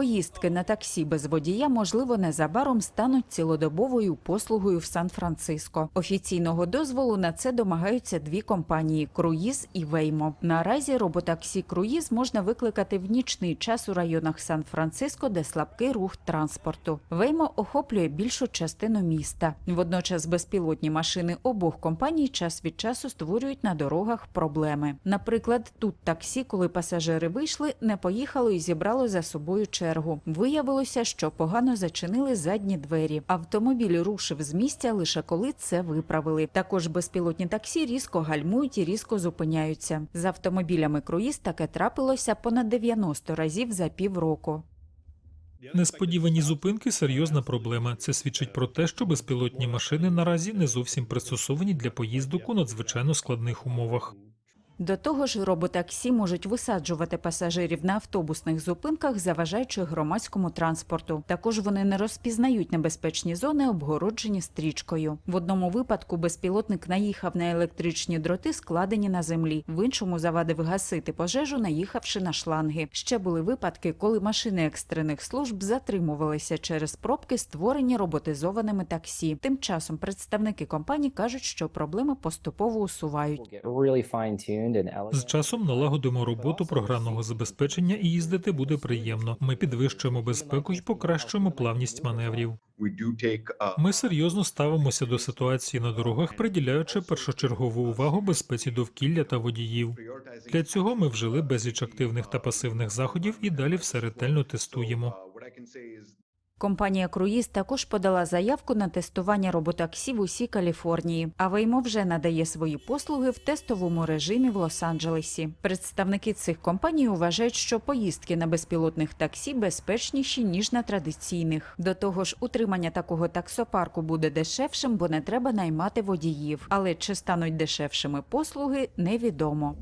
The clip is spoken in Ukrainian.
Поїздки на таксі без водія, можливо, незабаром стануть цілодобовою послугою в Сан-Франциско. Офіційного дозволу на це домагаються дві компанії Круїз і Веймо. Наразі роботаксі Круїз можна викликати в нічний час у районах Сан-Франциско, де слабкий рух транспорту. Веймо охоплює більшу частину міста. Водночас безпілотні машини обох компаній час від часу створюють на дорогах проблеми. Наприклад, тут таксі, коли пасажири вийшли, не поїхало і зібрало за собою чергу. Виявилося, що погано зачинили задні двері. Автомобіль рушив з місця лише коли це виправили. Також безпілотні таксі різко гальмують і різко зупиняються. З автомобілями круїз таке трапилося понад 90 разів за півроку. Несподівані зупинки серйозна проблема. Це свідчить про те, що безпілотні машини наразі не зовсім пристосовані для поїздок у надзвичайно складних умовах. До того ж, роботаксі можуть висаджувати пасажирів на автобусних зупинках, заважаючи громадському транспорту. Також вони не розпізнають небезпечні зони, обгороджені стрічкою. В одному випадку безпілотник наїхав на електричні дроти, складені на землі. В іншому завадив гасити пожежу, наїхавши на шланги. Ще були випадки, коли машини екстрених служб затримувалися через пробки, створені роботизованими таксі. Тим часом представники компаній кажуть, що проблеми поступово усувають. З часом налагодимо роботу програмного забезпечення і їздити буде приємно. Ми підвищуємо безпеку і покращуємо плавність маневрів. uh, Ми серйозно ставимося до ситуації на дорогах, приділяючи першочергову увагу безпеці довкілля та водіїв. Для цього ми вжили безліч активних та пасивних заходів і далі все ретельно тестуємо. Компанія Круїз також подала заявку на тестування роботаксі в усій Каліфорнії, а Веймо вже надає свої послуги в тестовому режимі в Лос-Анджелесі. Представники цих компаній вважають, що поїздки на безпілотних таксі безпечніші ніж на традиційних. До того ж, утримання такого таксопарку буде дешевшим, бо не треба наймати водіїв. Але чи стануть дешевшими послуги, невідомо.